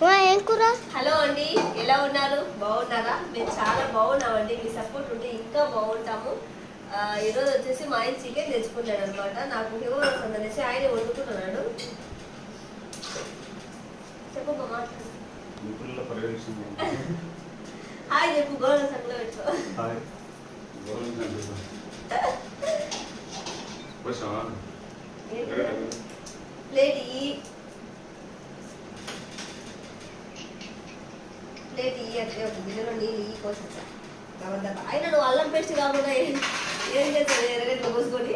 మా ఏం కూర? హలో అండి ఎలా ఉన్నారు? బాగున్నారా? మేము చాలా బాగున్నామండి. మీ సపోర్ట్ ఉంటే ఇంకా బాగుంటాము. ఈరోజు వచ్చేసి మా ఆయన చికెన్ తెచ్చుకున్నాడు అనమాట నాకు ఫీవర్ వస్తుంది అనేసి ఆయన వండుకుంటున్నాడు చెప్పు హాయ్ చెప్పు గోడ సంగలో పెట్టుకో హాయ్. గవర్నమెంట్ వచ్చావా ప్లేట్ ఇయ్యి ప్లేట్ ఇయ్యి అంటే ఒక గిన్నెలో నీళ్ళు ఇయ్యి కోసం కాబట్టి ఆయన నువ్వు అల్లం పేస్ట్ కాకుండా ఏం చేస్తావు? ఎర్రగడ్డలు పోసుకొని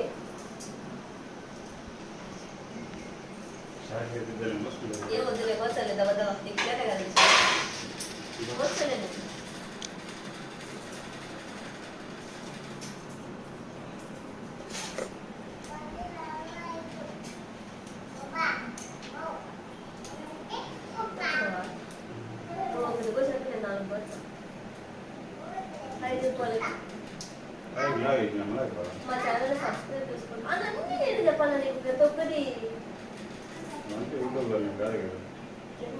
ఏం వద్దులే వచ్చలే దవ దవ నీకు కదా. వచ్చలేదు ఒకటి కోసం నేను నాలుగు వచ్చా ఐదు చెప్పాలి మా ఛానల్ సబ్స్క్రైబ్ చేసుకోండి. అన్నీ నేను చెప్పాలి నీకు? ప్రతి ఒక్కటి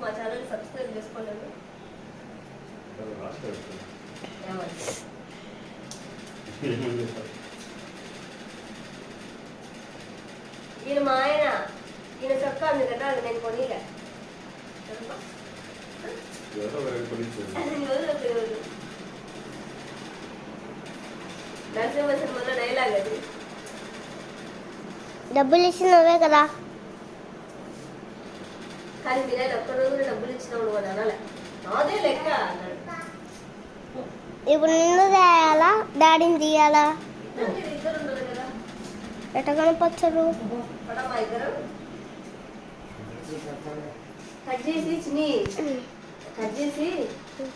మా ఛానల్ సబ్స్క్రైబ్ ఏమని ఈయన మా ఆయన ఈయన చొక్కా ఉంది కదా అది నేను కొనిలే తెలుసా? అది ఎవరు ఎవరు? డబ్బులు ఇచ్చినవే కదా. కానీ మీరు ఆయన ఒక్క రోజు డబ్బులు ఇచ్చినప్పుడు కూడా అనాలే. నాదే లెక్క ఇప్పుడు నిన్ను తీయాలా? డాడీని తీయాలా? ఎట్ట కనపచ్చరు? పడమ్మా ఇద్దరు. కట్ చేసి చిన్ని. కట్ చేసి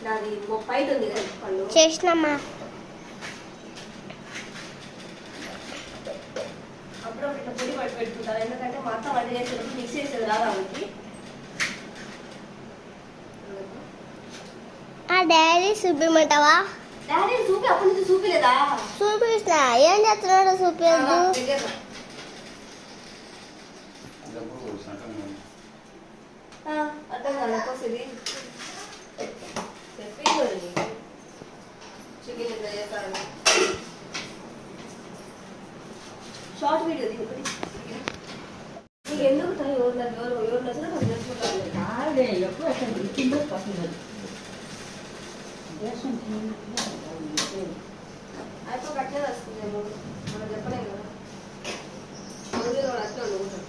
నాది బయట ఉంది కదా పళ్ళు. చేసినమ్మా. అప్పుడప్పుడు ఇట్లా పొడి పట్టి పెట్టుకుంటారు ఎందుకంటే మా అత్త వంట చేసేటప్పుడు మిక్స్ చేసేది రాదా ఆమెకి ఆ డాడీ చూపిమంటావా? డాడీ చూపి అప్పటి నుంచి చూపిలేదా? చూపిస్తున్నా. ఏం చేస్తున్నాడో దగ్గర అర్థం కాదు కోసేది చెప్పి చికెన్ ఎట్లా చేస్తాను షార్ట్ వీడియో ఇది ఒకటి నీకు ఎందుకు టైం ఎవరు నాకు ఎవరు ఎవరు నచ్చినా నాకు తెలుసుకుంటాను కాదే ఎప్పుడు అసలు కింద పక్కన దేశం అయిపో కట్టే వస్తుంది మనం చెప్పలేం కదా ముందు కూడా అట్లా అనుకుంటాం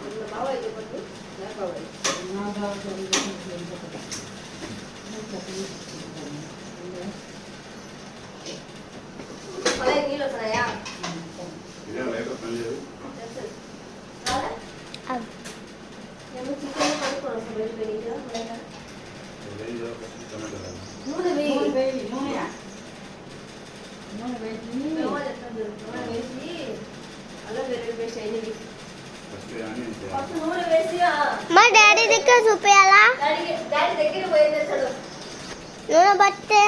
మన బాబాయ్ చెప్పండి నా బాబాయ్ పలాయి నీళ్ళు వస్తున్నాయా తెలుసు రాలే అవ్. ఏమో చికెన్ కనుక్కోను అసలు వెళ్ళి వెళ్ళి కదా బయట. నూనె వేయి ఏమో చెప్తాను నూనె వేసి అల్లం వెల్లుల్లి పేస్ట్ అయింది ఫస్ట్ నూనె వేసి ఆ, మా డాడీ దగ్గర చూపించాలా డాడీ డాడీ దగ్గర పోయింది అసలు నూనె బట్టే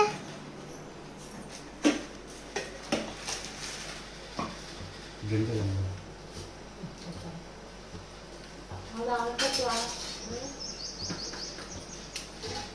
అలా అనుకోవచ్చు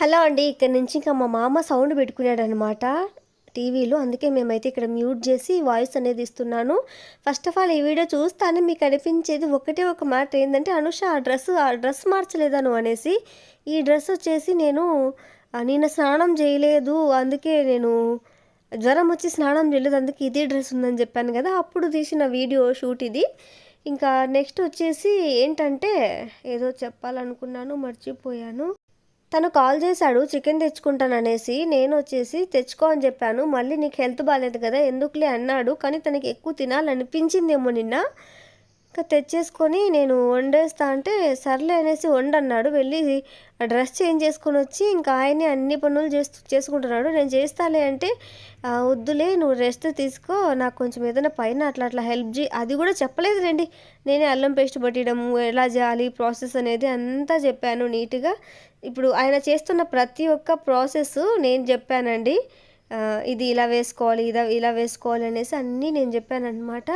హలో అండి ఇక్కడ నుంచి ఇంకా మా మామ సౌండ్ పెట్టుకున్నాడు అనమాట టీవీలో. అందుకే మేమైతే ఇక్కడ మ్యూట్ చేసి వాయిస్ అనేది ఇస్తున్నాను. ఫస్ట్ ఆఫ్ ఆల్ ఈ వీడియో చూస్తానే మీకు అనిపించేది ఒకటే ఒక మాట ఏంటంటే అనుష ఆ డ్రెస్ ఆ డ్రెస్ మార్చలేదను అనేసి. ఈ డ్రెస్ వచ్చేసి నేను నిన్న స్నానం చేయలేదు అందుకే నేను జ్వరం వచ్చి స్నానం చేయలేదు అందుకే ఇదే డ్రెస్ ఉందని చెప్పాను కదా అప్పుడు తీసిన వీడియో షూట్ ఇది. ఇంకా నెక్స్ట్ వచ్చేసి ఏంటంటే ఏదో చెప్పాలనుకున్నాను మర్చిపోయాను. తను కాల్ చేశాడు చికెన్ తెచ్చుకుంటాననేసి నేను వచ్చేసి తెచ్చుకో అని చెప్పాను. మళ్ళీ నీకు హెల్త్ బాగాలేదు కదా ఎందుకులే? అన్నాడు. కానీ తనకి ఎక్కువ తినాలనిపించిందేమో నిన్న. ఇంకా తెచ్చేసుకొని నేను వండేస్తా అంటే సర్లే అనేసి వండన్నాడు. వెళ్ళి ఆ డ్రెస్ చేంజ్ చేసుకొని వచ్చి ఇంకా ఆయనే అన్ని పనులు చేస్తూ చేసుకుంటున్నాడు. నేను చేస్తాలే అంటే వద్దులే నువ్వు రెస్ట్ తీసుకో. నాకు కొంచెం ఏదైనా పైన అట్లా అట్లా హెల్ప్ చేయి. అది కూడా చెప్పలేదు రండి. నేనే అల్లం పేస్ట్ పట్టడము ఎలా చేయాలి ప్రాసెస్ అనేది అంతా చెప్పాను నీట్గా. ఇప్పుడు ఆయన చేస్తున్న ప్రతి ఒక్క ప్రాసెస్ నేను చెప్పానండి. ఇది ఇలా వేసుకోవాలి ఇలా ఇలా వేసుకోవాలి అనేసి అన్నీ నేను చెప్పాను అనమాట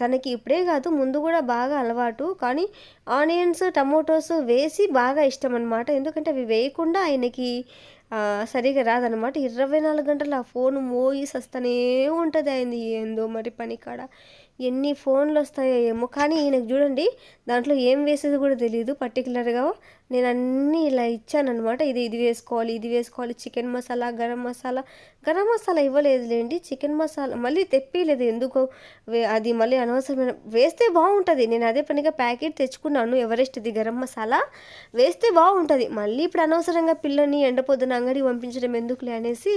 తనకి ఇప్పుడే కాదు ముందు కూడా బాగా అలవాటు. కానీ ఆనియన్స్ టమోటోస్ వేసి బాగా ఇష్టం అనమాట ఎందుకంటే అవి వేయకుండా ఆయనకి సరిగా రాదనమాట ఇరవై నాలుగు గంటలు ఆ ఫోన్ మోయి వస్తూనే ఉంటుంది అయింది ఏందో మరి పని కాడ ఎన్ని ఫోన్లు వస్తాయో ఏమో. కానీ ఈయనకు చూడండి దాంట్లో ఏం వేసేది కూడా తెలియదు పర్టికులర్గా నేను అన్నీ ఇలా ఇచ్చానమాట ఇది ఇది వేసుకోవాలి ఇది వేసుకోవాలి చికెన్ మసాలా గరం మసాలా. గరం మసాలా ఇవ్వలేదులేండి చికెన్ మసాలా. మళ్ళీ తెప్పిలేదు ఎందుకో. అది మళ్ళీ అనవసరమైన వేస్తే బాగుంటుంది. నేను అదే పనిగా ప్యాకెట్ తెచ్చుకున్నాను ఎవరెస్ట్ది గరం మసాలా. వేస్తే బాగుంటుంది. మళ్ళీ ఇప్పుడు అనవసరంగా పిల్లని ఎండపోద్దున అంగడికి పంపించడం ఎందుకులే అనేసి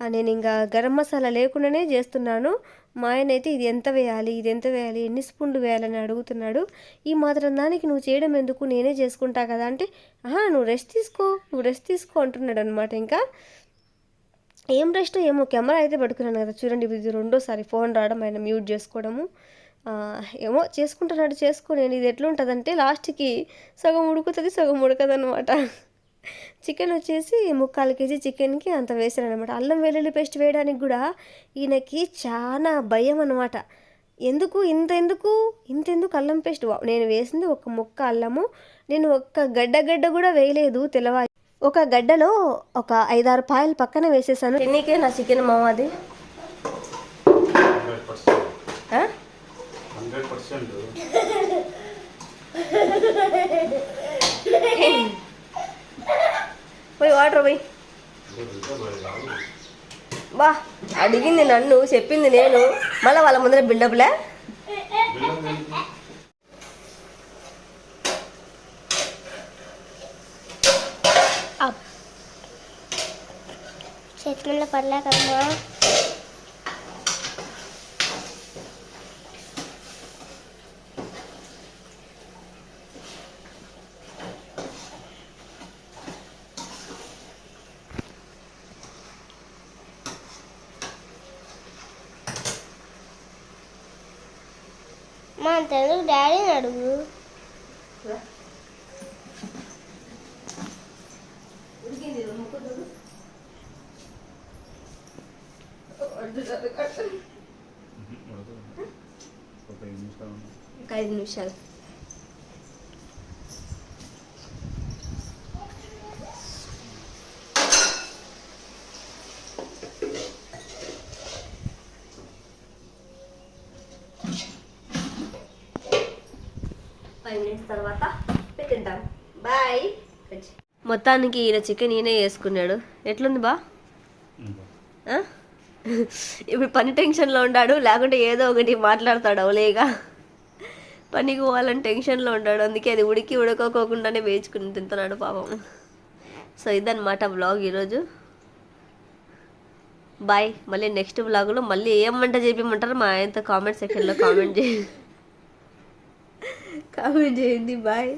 నేను ఇంకా గరం మసాలా లేకుండానే చేస్తున్నాను. మా ఆయన అయితే ఇది ఎంత వేయాలి ఇది ఎంత వేయాలి ఎన్ని స్పూన్లు వేయాలని అడుగుతున్నాడు. ఈ మాత్రం దానికి నువ్వు చేయడం ఎందుకు? నేనే చేసుకుంటా కదా అంటే ఆహా నువ్వు రెస్ట్ తీసుకో నువ్వు రెస్ట్ తీసుకో అంటున్నాడు అనమాట ఇంకా. ఏం రెస్ట్ ఏమో కెమెరా అయితే పట్టుకున్నాను కదా. చూడండి ఇది రెండోసారి ఫోన్ రావడం ఆయన మ్యూట్ చేసుకోవడము. ఏమో చేసుకుంటున్నాడు చేసుకో నేను ఇది ఎట్లుంటుందంటే లాస్ట్కి సగం ఉడుకుతుంది సగం ఉడకదు అనమాట చికెన్ వచ్చేసి ముక్కాలు కేజీ చికెన్కి అంత వేసాను అనమాట అల్లం వెల్లుల్లి పేస్ట్ వేయడానికి కూడా ఈయనకి చాలా భయం అనమాట ఎందుకు? ఇంత ఎందుకు? ఇంత ఎందుకు అల్లం పేస్ట్? నేను వేసింది ఒక ముక్క అల్లము. నేను ఒక్క గడ్డ గడ్డ కూడా వేయలేదు తెల్లవారి. ఒక గడ్డలో ఒక ఐదారు పాయలు పక్కన వేసేసాను. ఎన్నికే నా చికెన్ పర్సెంట్. ఆ? Hundred percent. పోయి వాటర్ పోయి. బా అడిగింది నన్ను చెప్పింది నేను. మళ్ళీ వాళ్ళ ముందర బిల్డప్లే చేతుల్లో పడలేకమ్మా మా తెలుగు డాడీని అడుగు. ఒక ఐదు నిమిషాలు. ఫైవ్ మినిట్స్ తర్వాత పెట్టిద్దాం బాయ్. మొత్తానికి ఈయన చికెన్ ఈయనే వేసుకున్నాడు ఎట్లుంది బా? ఇప్పుడు పని టెన్షన్లో ఉన్నాడు లేకుంటే ఏదో ఒకటి మాట్లాడతాడు అవలేగా. పనికి పోవాలని టెన్షన్లో ఉన్నాడు అందుకే అది ఉడికి ఉడకోకోకుండానే వేయించుకుని తింటున్నాడు పాపం. సో ఇదన్నమాట బ్లాగ్ ఈరోజు. బాయ్. మళ్ళీ నెక్స్ట్ బ్లాగ్లో మళ్ళీ ఏం వంట చెప్పమంటారో మా ఆయనతో కామెంట్ సెక్షన్లో కామెంట్ చేయండి. కామెంట్ చేయండి బాయ్